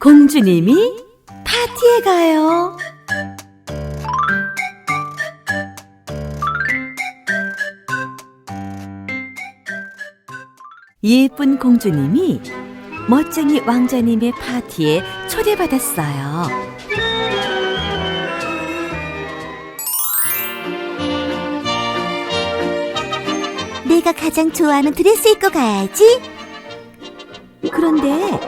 공주님이 파티에 가요. 예쁜 공주님이 멋쟁이 왕자님의 파티에 초대받았어요. 내가 가장 좋아하는 드레스 입고 가야지. 그런데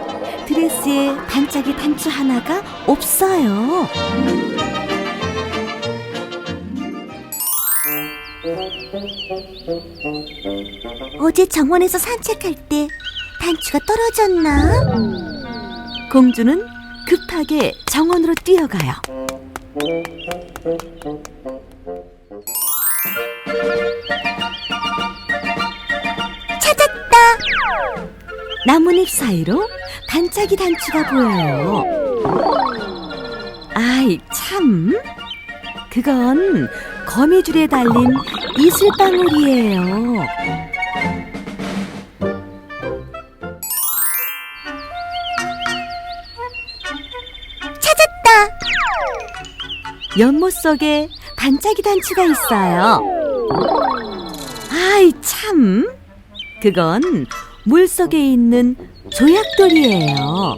드레스에 반짝이 단추 하나가 없어요. 어제 정원에서 산책할 때 단추가 떨어졌나? 공주는 급하게 정원으로 뛰어가요. 찾았다. 나뭇잎 사이로 반짝이 단추가 보여요. 아이, 참. 그건 거미줄에 달린 이슬방울이에요. 연못 속에 반짝이 단추가 있어요. 아이, 참. 그건 물 속에 있는 조약돌이에요.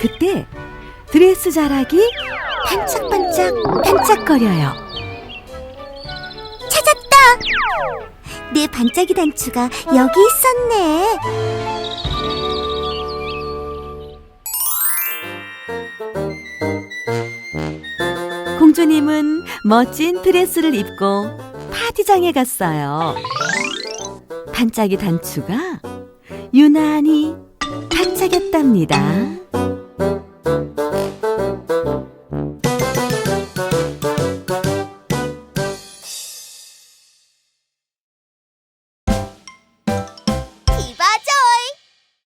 그때 드레스 자락이 반짝반짝 반짝거려요. 내 반짝이 단추가 여기 있었네. 공주님은 멋진 드레스를 입고 파티장에 갔어요. 반짝이 단추가 유난히 반짝였답니다.